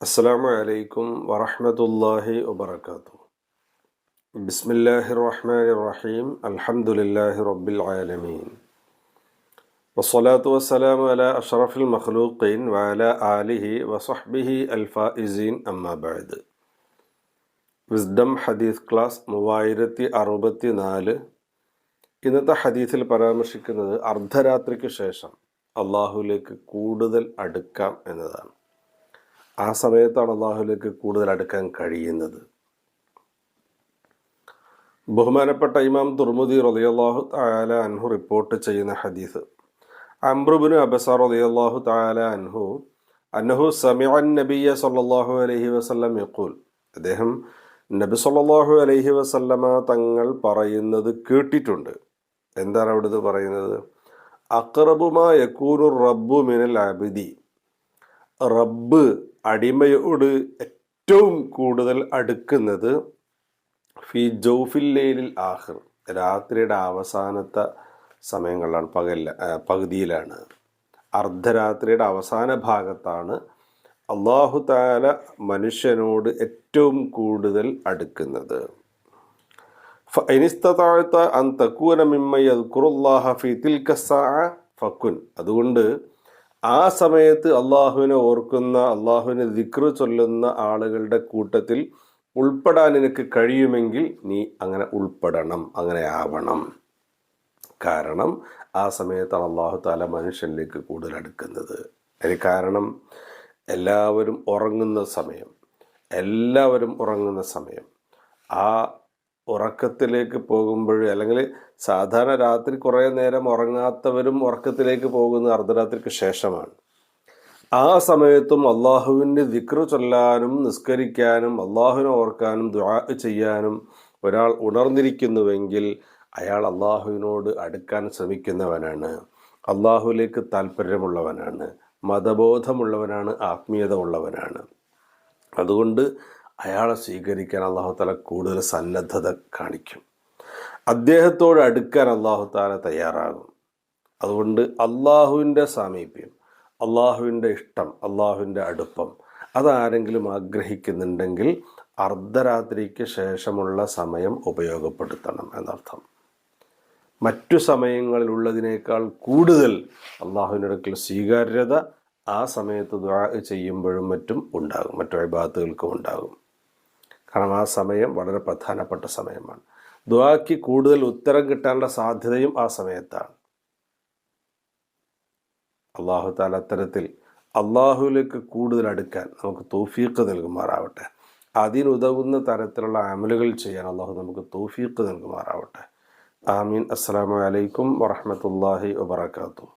السلام عليكم ورحمة الله وبركاته بسم الله الرحمن الرحيم الحمد لله رب العالمين والصلاة والسلام على أشرف المخلوقين وعلى آله وصحبه الفائزين أما بعد wisdom ഹദീസ് class മൂവായിരത്തി അറുപത്തി നാല് ഇന്നത്തെ ഹദീസിൽ പരാമർശിക്കുന്നത് അർദ്ധരാത്രിക്ക് ശേഷം അള്ളാഹുലേക്ക് കൂടുതൽ അടുക്കാം എന്നതാണ്. ആ സമയത്താണ് അള്ളാഹുലേക്ക് കൂടുതൽ അടുക്കാൻ കഴിയുന്നത്. ബഹുമാനപ്പെട്ട ഇമാം തുർമുദി റളിയല്ലാഹു തായാല അൻഹു റിപ്പോർട്ട് ചെയ്യുന്ന ഹദീസ്. അംറുബിന് അബസ റളിയല്ലാഹു തായാല അൻഹു അന്നഹു സമിഅൻ നബിയ സല്ലല്ലാഹു അലഹി വസല്ലം യക്കൂൽ അദ്ദേഹം നബി സല്ലല്ലാഹു അലഹി വസല്ലമ തങ്ങൾ പറയുന്നത് കേട്ടിട്ടുണ്ട്. എന്താണ് അവിടുന്ന് പറയുന്നത്? അക്റബുമാ യക്കൂനു റബ്ബു മിനൽ അബിദി. റബ്ബ് അടിമയോട് ഏറ്റവും കൂടുതൽ അടുക്കുന്നത് ഫി ജൗഫില്ലയിലിൽ ആഹിർ രാത്രിയുടെ അവസാനത്തെ സമയങ്ങളിലാണ് പകൽ പകുതിയിലാണ്. അർദ്ധരാത്രിയുടെ അവസാന ഭാഗത്താണ് അള്ളാഹു താല മനുഷ്യനോട് ഏറ്റവും കൂടുതൽ അടുക്കുന്നത്. അതുകൊണ്ട് ആ സമയത്ത് അള്ളാഹുവിനെ ഓർക്കുന്ന അള്ളാഹുവിനെ ദിക്റ് ചൊല്ലുന്ന ആളുകളുടെ കൂട്ടത്തിൽ ഉൾപ്പെടാൻ നിനക്ക് കഴിയുമെങ്കിൽ നീ അങ്ങനെ ഉൾപ്പെടണം അങ്ങനെ ആവണം. കാരണം ആ സമയത്താണ് അള്ളാഹു താല മനുഷ്യനിലേക്ക് കൂടുതൽ അടുക്കുന്നത്. അതിന് കാരണം എല്ലാവരും ഉറങ്ങുന്ന സമയം എല്ലാവരും ഉറങ്ങുന്ന സമയം. ആ ഉറക്കത്തിലേക്ക് പോകുമ്പോൾ അല്ലെങ്കിൽ സാധാരണ രാത്രി കുറേ നേരം ഉറങ്ങാത്തവരും ഉറക്കത്തിലേക്ക് പോകുന്ന അർദ്ധരാത്രിക്ക് ശേഷമാണ്. ആ സമയത്തും അള്ളാഹുവിന്റെ ദിക്റ് ചൊല്ലാനും നിസ്കരിക്കാനും അള്ളാഹുവിനെ ഓർക്കാനും ദുആ ചെയ്യാനും ഒരാൾ ഉണർന്നിരിക്കുന്നുവെങ്കിൽ അയാൾ അള്ളാഹുവിനോട് അടുക്കാൻ ശ്രമിക്കുന്നവനാണ്. അള്ളാഹുവിലേക്ക് താല്പര്യമുള്ളവനാണ് മതബോധമുള്ളവനാണ്. ആത്മീയത ഉള്ളവനാണ്. അതുകൊണ്ട് അയാളെ സ്വീകരിക്കാൻ അള്ളാഹു താല കൂടുതൽ സന്നദ്ധത കാണിക്കും. അദ്ദേഹത്തോട് അടുക്കാൻ അള്ളാഹു താല തയ്യാറാകും. അതുകൊണ്ട് അള്ളാഹുവിന്റെ സാമീപ്യം അള്ളാഹുവിന്റെ ഇഷ്ടം അള്ളാഹുവിന്റെ അടുപ്പം അതാരെങ്കിലും ആഗ്രഹിക്കുന്നുണ്ടെങ്കിൽ അർദ്ധരാത്രിക്ക് ശേഷമുള്ള സമയം ഉപയോഗപ്പെടുത്തണം എന്നർത്ഥം. മറ്റു സമയങ്ങളിലുള്ളതിനേക്കാൾ കൂടുതൽ അള്ളാഹുവിന്റെ അടുക്കൽ സ്വീകാര്യത ആ സമയത്ത് ദ്വാ ചെയ്യുമ്പോഴും മറ്റും ഉണ്ടാകും മറ്റു വിഭാഗത്തുകൾക്കും ഉണ്ടാകും. കാരണം ആ സമയം വളരെ പ്രധാനപ്പെട്ട സമയമാണ്. ദ്വാക്ക് കൂടുതൽ ഉത്തരം കിട്ടാനുള്ള സാധ്യതയും ആ സമയത്താണ്. അള്ളാഹു താല അത്തരത്തിൽ അള്ളാഹുവിലേക്ക് കൂടുതൽ അടുക്കാൻ നമുക്ക് തോഫീക്ക് നൽകുമാറാവട്ടെ. അതിനുതകുന്ന തരത്തിലുള്ള അമലുകൾ ചെയ്യാൻ അള്ളാഹു നമുക്ക് തോഫീക്ക് നൽകുമാറാവട്ടെ. ആമീൻ. അസ്സാം വലൈക്കും വറഹമത്തല്ലാഹി വാത്തു